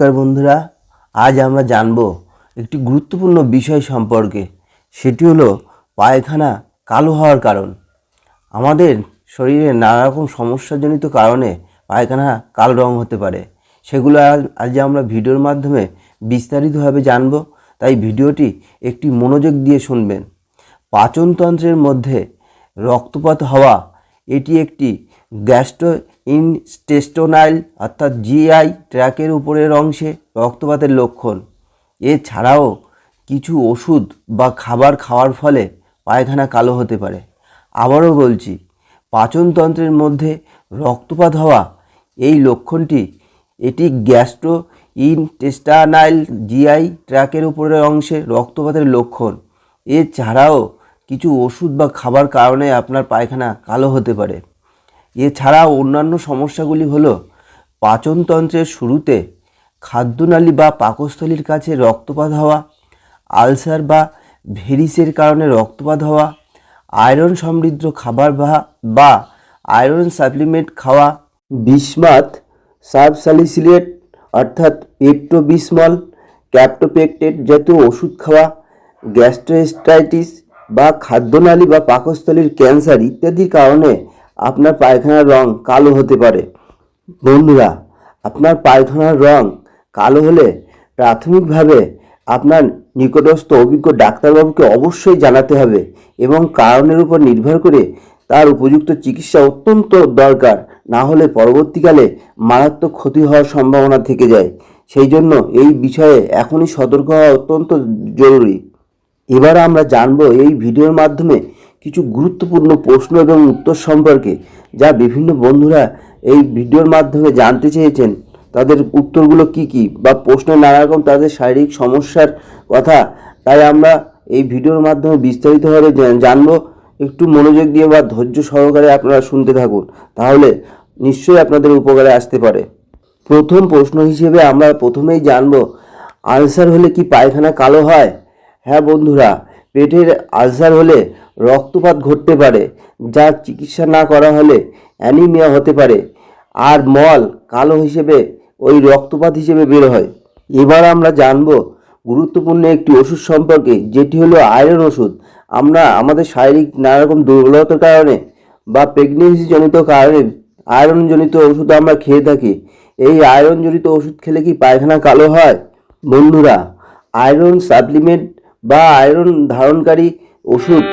নমস্কার বন্ধুরা, আজ আমরা জানব একটি গুরুত্বপূর্ণ বিষয় সম্পর্কে। সেটি হলো পায়খানা কালো হওয়ার কারণ। আমাদের শরীরে নানা রকম সমস্যাজনিত কারণে পায়খানা কালো রং হতে পারে। সেগুলো আজ আমরা ভিডিওর মাধ্যমে বিস্তারিতভাবে জানব, তাই ভিডিওটি একটি মনোযোগ দিয়ে শুনবেন। পাচনতন্ত্রের মধ্যে রক্তপাত হওয়া এটি একটি গ্যাস্ট্রো ইনস্টেস্টোনাইল অর্থাৎ জিআই ট্র্যাকের উপরের অংশে রক্তপাতের লক্ষণ। এছাড়াও কিছু ওষুধ বা খাবার খাওয়ার ফলে পায়খানা কালো হতে পারে। আবারও বলছি, পাচনতন্ত্রের মধ্যে রক্তপাত হওয়া এই লক্ষণটি এটি গ্যাস্ট্রো ইনটেস্টানাইল জিআই ট্র্যাকের উপরের অংশে রক্তপাতের লক্ষণ। এছাড়াও কিছু ওষুধ বা খাবার কারণে আপনার পায়খানা কালো হতে পারে। এছাড়াও অন্যান্য সমস্যাগুলি হলো পাচনতন্ত্রের শুরুতে খাদ্যনালী বা পাকস্থলীর কাছে রক্তপাত হওয়া, আলসার বা ভেরিসের কারণে রক্তপাত হওয়া, আয়রন সমৃদ্ধ খাবার বা বা আয়রন সাপ্লিমেন্ট খাওয়া, বিসমাত সাবসালিসিলেট অর্থাৎ পেপটোবিসমল ক্যাপ্টোপেকটেট জাতীয় ওষুধ খাওয়া গ্যাস্ট্রোস্টাইটিস বা খাদ্যনালী বা পাকস্থলীর ক্যান্সার ইত্যাদির কারণে আপনার পায়খানার রং কালো হতে পারে। বন্ধুরা, আপনার পায়খানার রং কালো হলে প্রাথমিকভাবে আপনার নিকটস্থ অভিজ্ঞ ডাক্তারবাবুকে অবশ্যই জানাতে হবে এবং কারণের উপর নির্ভর করে তার উপযুক্ত চিকিৎসা অত্যন্ত দরকার, না হলে পরবর্তীকালে মারাত্মক ক্ষতি হওয়ার সম্ভাবনা থেকে যায়। সেই জন্য এই বিষয়ে এখনই সতর্ক হওয়া অত্যন্ত জরুরি। এবার আমরা জানব এই ভিডিওর মাধ্যমে কিছু গুরুত্বপূর্ণ প্রশ্ন এবং উত্তর সম্পর্কে, যা বিভিন্ন বন্ধুরা এই ভিডিওর মাধ্যমে জানতে চেয়েছেন। তাদের উত্তরগুলো কি কি বা প্রশ্নের নানা রকম তাদের শারীরিক সমস্যার কথা। তাই আমরা এই ভিডিওর মাধ্যমে বিস্তারিতভাবে জানব। একটু মনোযোগ দিয়ে বা ধৈর্য সহকারে আপনারা শুনতে থাকুন, তাহলে নিশ্চয়ই আপনাদের উপকারে আসতে পারে। প্রথম প্রশ্ন হিসেবে আমরা প্রথমেই জানব আলসার হলে কি পায়খানা কালো হয়? হ্যাঁ বন্ধুরা, পেটের আলসার হলে রক্তপাত ঘটতে পারে, যা চিকিৎসা না করা হলে অ্যানিমিয়া হতে পারে। আর মল কালো হিসেবে ওই রক্তপাত হিসেবে বের হয়। এবার আমরা জানব গুরুত্বপূর্ণ একটি ওষুধ সম্পর্কে, যেটি হলো আয়রন ওষুধ। আমরা আমাদের শারীরিক নানারকম দুর্বলতার কারণে বা প্রেগনেন্সিজনিত কারণে আয়রন জনিত ওষুধ আমরা খেয়ে থাকি। এই আয়রন জনিত ওষুধ খেলে কি পায়খানা কালো হয়? বন্ধুরা, আয়রন সাপ্লিমেন্ট বা আয়রন ধারণকারী ওষুধ